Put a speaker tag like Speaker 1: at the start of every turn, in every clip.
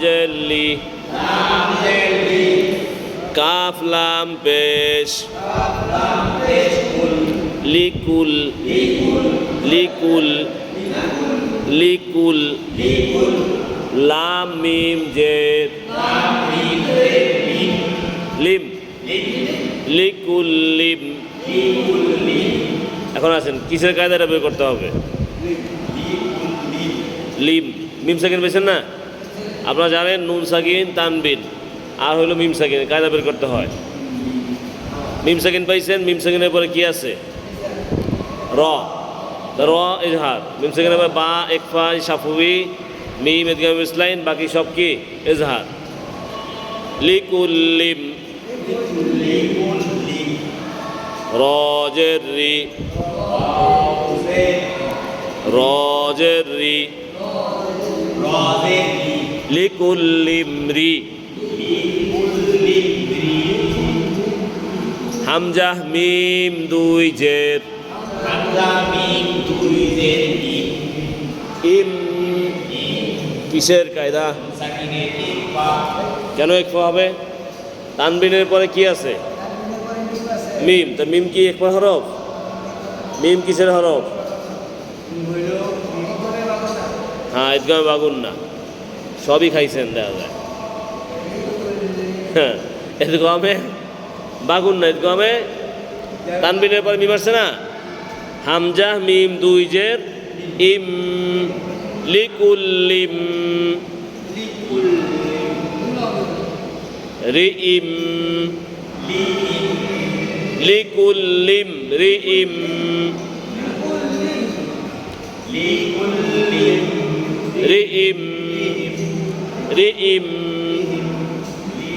Speaker 1: জেল্লি calf, লাম, পেশ। লিকুল। লিকুল। লিকুল। লাম, মিম জের লিম। লিকুল লিম। এখন আছেন কিসের কায়দাটা বের করতে হবে? লিম। মিম সেকেন্ড পেয়েছেন না? আপনারা জানেন নুন সাকিন, তানবিন, আর হলো মিম সাকিন, কায়দা বের করতে হয়। মিম সাকিন পাইছেন, মিম সাকিনের পরে কি আছে? র। র, ইজহার। মিম সাকিনের পরে বা একফা সাফুবি মিম এদগাম ইসলাইন বাকি সব কি? ইজহার। লিকুল্লিম। রজের রি। রজের রি। লিকুল্লিমরি। হামজাহ মিম দুই জের। কিসের কায়দা? কেন এক হবে? তানবিনের পরে কি আছে? মিম, তা মিম কি এক হরফ? মিম কিসের হরফ? হ্যাঁ ঈদগামে বাগুন না। সবই খাইছেন দেখা যায় হ্যাঁ ঈদগামে বাগুন না ঈদগামে তানবিনের পরে মিম আসছে না? হামজা, মিম, দুই জের, ইম, লিকুল্লিম। রি ইম লিকুল্লিম রি ইম রি ইম রি ইম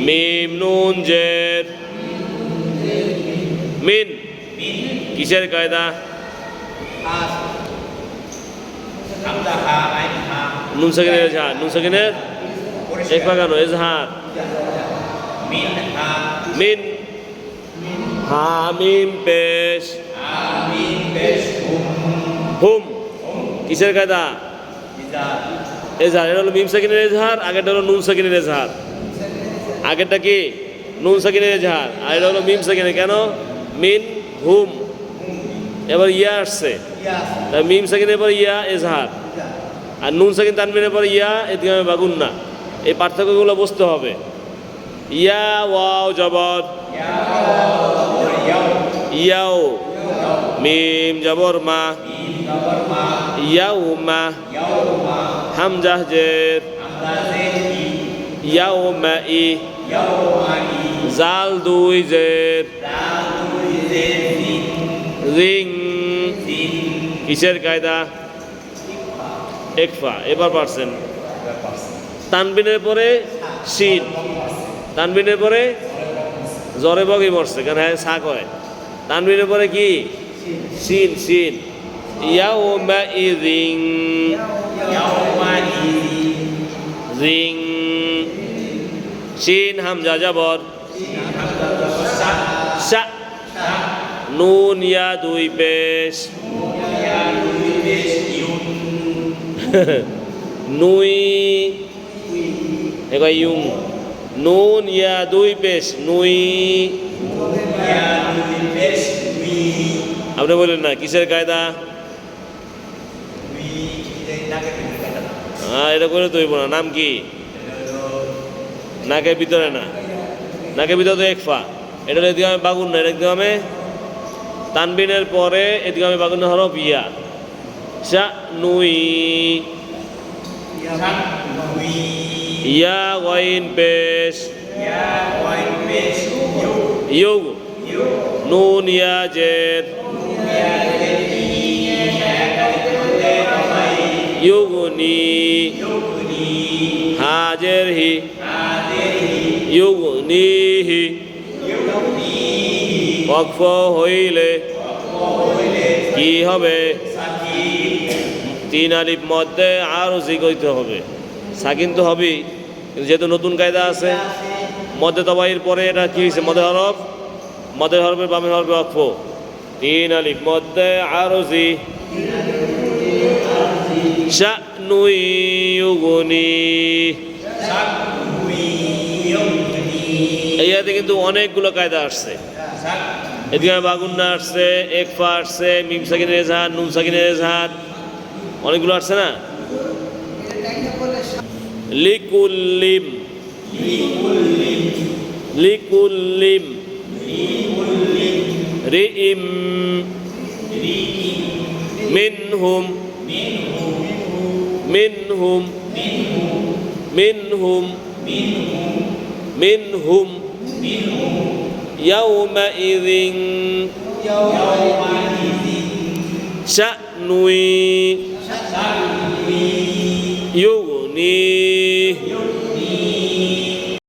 Speaker 1: মিম, নুন, জের। মিন, কিসের কায়দা? নুন সাকিনের এজহার নুন সাকিনের এক বাগানো, এজহার। মিন, হা, মিম, পেশ। হুম, কিসের কায়দা? এজহার এটা হলো মিম সাকিনের এজহার আগেরটা হলো নুন সাকিনের এজহার। আগেরটা কি? নুন সাকিনের এজহার আর এটা হলো মিম সাকিনের কেন? মিন হুম। এবার ইয়া আসছে। মিম সাকিনের পর ইয়া এজহার। আর নুন সাকিন তানমিনের পর ইয়া এদিকে বাগুন না। এই পার্থক্যগুলো বুঝতে হবে। ইয়া ওয়াও জবর। ইয়াও। মিম জবর মা ইয়াও মা হামজাহ জের ইয়াও মা ই জাল দুই জের, রিং, কিসের কায়দা? একফা, এবার পারছেন। তানবিনের পরে শিন, তানবিনের পরে জ্বরে বগি মরছে কেন হ্যাঁ শাক হয় তানবিনের পরে কি? শিন শিন ইয়াও মা ই রিং রিং শিন হামজা যাবর সা, নুন, ইয়া, দুই পেশ। নুই এবার ইউং নুন, ইয়া, দুই পেশ। নুই। আপনি বললেন না কিসের কায়দা? হ্যাঁ এটা করে তৈব না নাম কি? নাকের ভিতরে না। নাকের ভিতরে তো একফা এটা হলো এদিকে আমি বাগুন না এটা আমি তানবিনের পরে এদিকে আমি বাগুন হলো ইয়া শা নুই। ইয়া ওয়াইন পেশ। ইউগ নুন ইয়া জের। হাজের হি ইউগুনিহি ওয়াকফ হইলে কি হবে? তিন আলিফ মধ্যে আরও জিগইতে হবে। সাকিন তো হবেই। যেহেতু নতুন কায়দা আছে, মধ্যে তবাইয়ের পরে এটা কি হয়েছে মধ্যে হরফ? মধ্যে হরফের বামে হরফে অক্ফ তিন আলিফ মধ্যে আরও জি শানুই ইউগুনি এই আয়াতে কিন্তু অনেকগুলো কায়দা আসছে। এদিকে বাগুন্না আসছে, একফা আসছে, মিম সাকিনের এজহার, নুন সাকিনের এজহার। অনেকগুলো আসছে না? লিকুল্লিম লিকুল্লিম امرئ منهم منهم منهم منهم يومئذ شأن يغني